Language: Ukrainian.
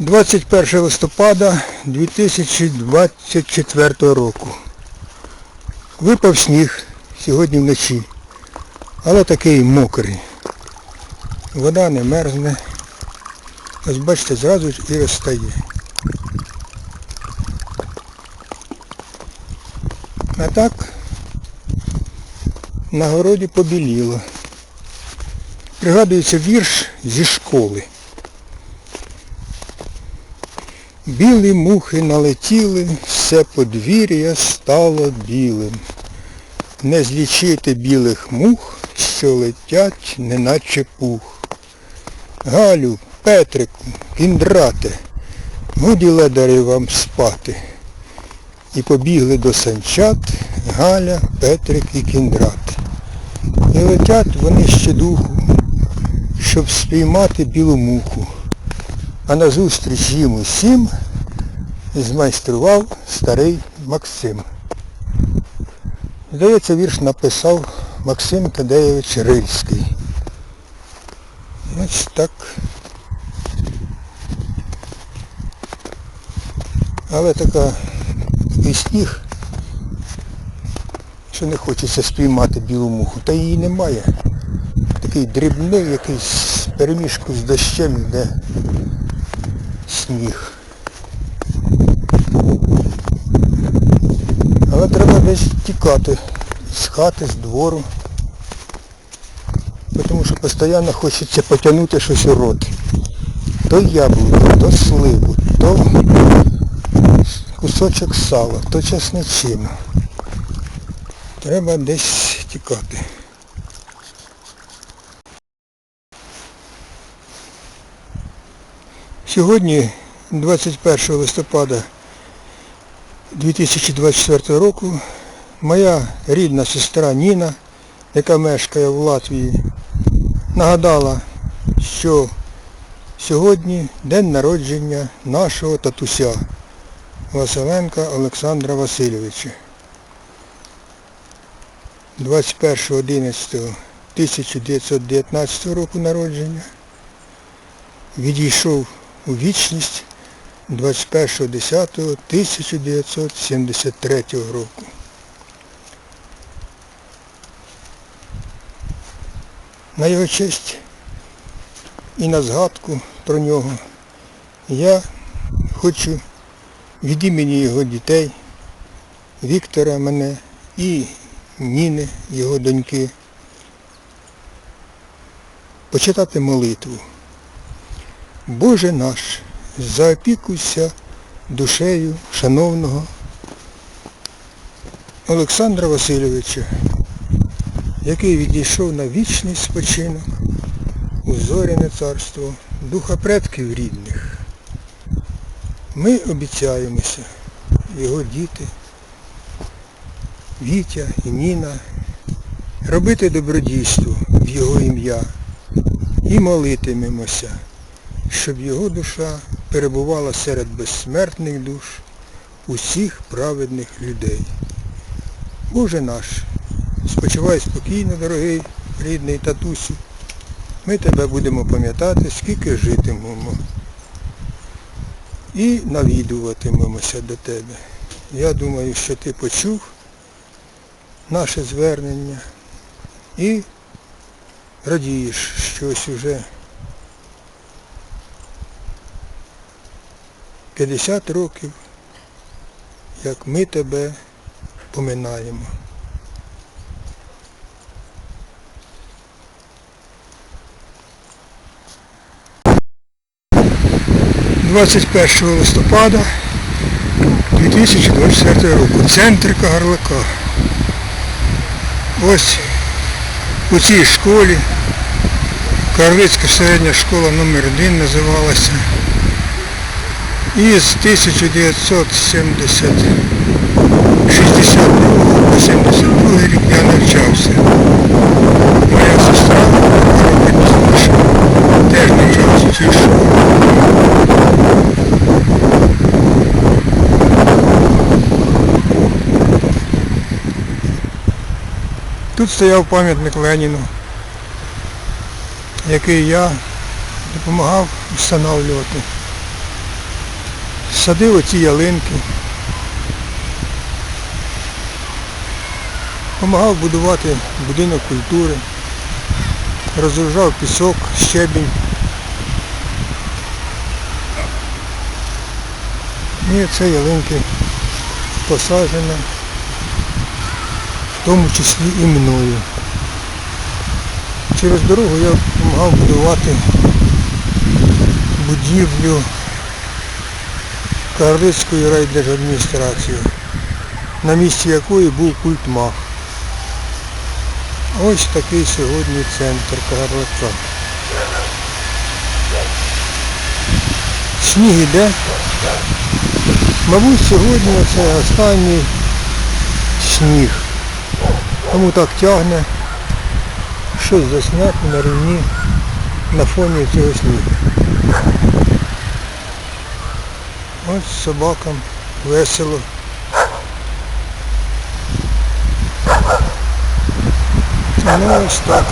21 листопада 2024 року. Випав сніг сьогодні вночі, але такий мокрий. Вода не мерзне. Ось бачите, зразу ж і розстає. А так на городі побіліло. Пригадується вірш зі школи. Білі мухи налетіли, все подвір'я стало білим. Не злічити білих мух, що летять, неначе пух. Галю, Петрику, кіндрате, годі ледарі вам спати. І побігли до санчат Галя, Петрик і кіндрат. І летять вони ще духу, щоб спіймати білу муху. А назустріч їм усім змайстрував старий Максим. Здається, вірш написав Максим Кадеєвич Рильський. Ось так. Але така такий сніг, що не хочеться спіймати білу муху. Та її немає. Такий дрібний якийсь перемішку з дощем йде сніг. Але треба десь тікати з хати, з двору. Тому що постійно хочеться потягнути щось у рот. То яблуко, то сливу, то кусочок сала, то чесночину. Треба десь тікати. Сьогодні, 21 листопада 2024 року, моя рідна сестра Ніна, яка мешкає в Латвії, нагадала, що сьогодні день народження нашого татуся Василенка Олександра Васильовича. 21.11.1919 року народження. Відійшов у вічність 21.10.1973 року. На його честь і на згадку про нього я хочу від імені його дітей, Віктора мене і Ніни, його доньки, почитати молитву. Боже наш, заопікуйся душею шановного Олександра Васильовича, який відійшов на вічний спочинок у зоряне царство духа предків рідних. Ми обіцяємося, його діти, Вітя і Ніна, робити добродійство в його ім'я і молитимемося, щоб його душа перебувала серед безсмертних душ усіх праведних людей. Боже наш, спочивай спокійно, дорогий рідний татусю. Ми тебе будемо пам'ятати, скільки житимемо. І навідуватимемося до тебе. Я думаю, що ти почув наше звернення і радієш щось уже 50 років, як ми тебе поминаємо. «21 листопада 2024 року. Центр Кагарлика. Ось у цій школі, Карлицька середня школа номер 1 називалася. І з 1970 62 по 72 рік я навчався. Моя сестра робить теж навчалася в цій. Тут стояв пам'ятник Леніну, який я допомагав встановлювати. Садив оці ялинки. Помагав будувати будинок культури. Розгружав пісок, щебінь. І це ялинки посаджено, в тому числі і мною. Через дорогу я допомагав будувати будівлю Карлицької райдержадміністрації, на місці якої був культ мах. Ось такий сьогодні центр Карлиця. Сніг іде. Мабуть, сьогодні це останній сніг. Тому так тягне щось засняти на рівні на фоні цього снігу. Ось собакам весело. Ну ось так.